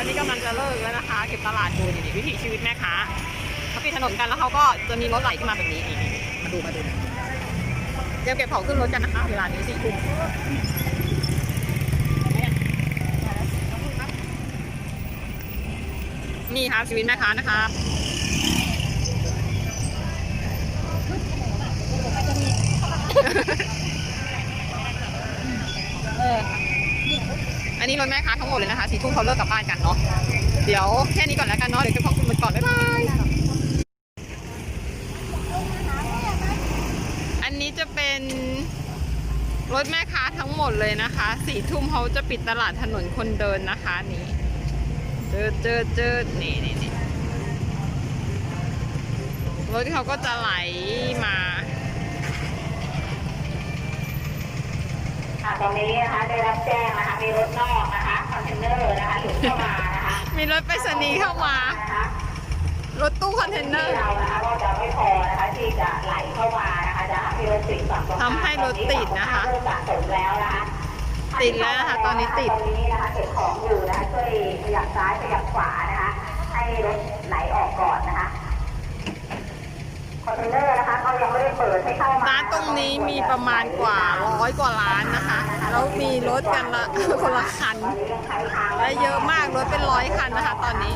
ตอนนี้กำลังจะเลิกแล้วนะคะ เก็บตลาดดูนี่วิถีชีวิตแม่ค้าเขาปิดถนนกันแล้วเขาก็จะมีรถไหลขึ้นมาแบบนี้นี่มาดูมาดูเตรียมเก็บของขึ้นรถกันนะคะ เวลานี้สี่ทุ่มนี่ครับชีวิตแม่ค้านะคะ อันนี้รถแม่ค้าทั้งหมดเลยนะคะสี่ทุ่มเขาเลิกกลับบ้านกันเนาะเดี๋ยวแค่นี้ก่อนแล้วกันเนาะเดี๋ยวเก็บของขึ้นรถก่อนบ๊ายบายอันนี้จะเป็นรถแม่ค้าทั้งหมดเลยนะคะสี่ทุ่มเขาจะปิดตลาดถนนคนเดินนะคะนี่เจอเจอเจอนี่นี่นี่รถเขาก็จะไหลมา ค่ะตอนนี้นะคะได้รับแจ้งนะคะมีรถนอกนะคะคอนเทนเนอร์นะคะหลุดเข้ามานะคะมีรถไปรษณีย์เข้ามา นะคะรถตู้คอนเทนเนอที่ร์ เรานะคะก็จะไม่พอนะคะที่จะไหลเข้ามานะคะจะมีรถติดฝั่งตรงข้ามทำให้รถติดนะคะเริ่มสะสมแล้วนะคะติดแล้วนะคะตอนนี้ติด ตอนนี้นะคะเก็บของอยู่นะคะช่วยขยับซ้ายขยับขวานะคะ ให้รถไหลออกก่อนนะคะคอนเทนเนอ ร้านตรงนี้มีประมาณกว่าร้อยกว่าร้านนะคะ แล้วมีรถกันละคนละคันตอนนี้ยังใช้ทางและเยอะมากรถเป็นร้อยคันนะคะ ตอนนี้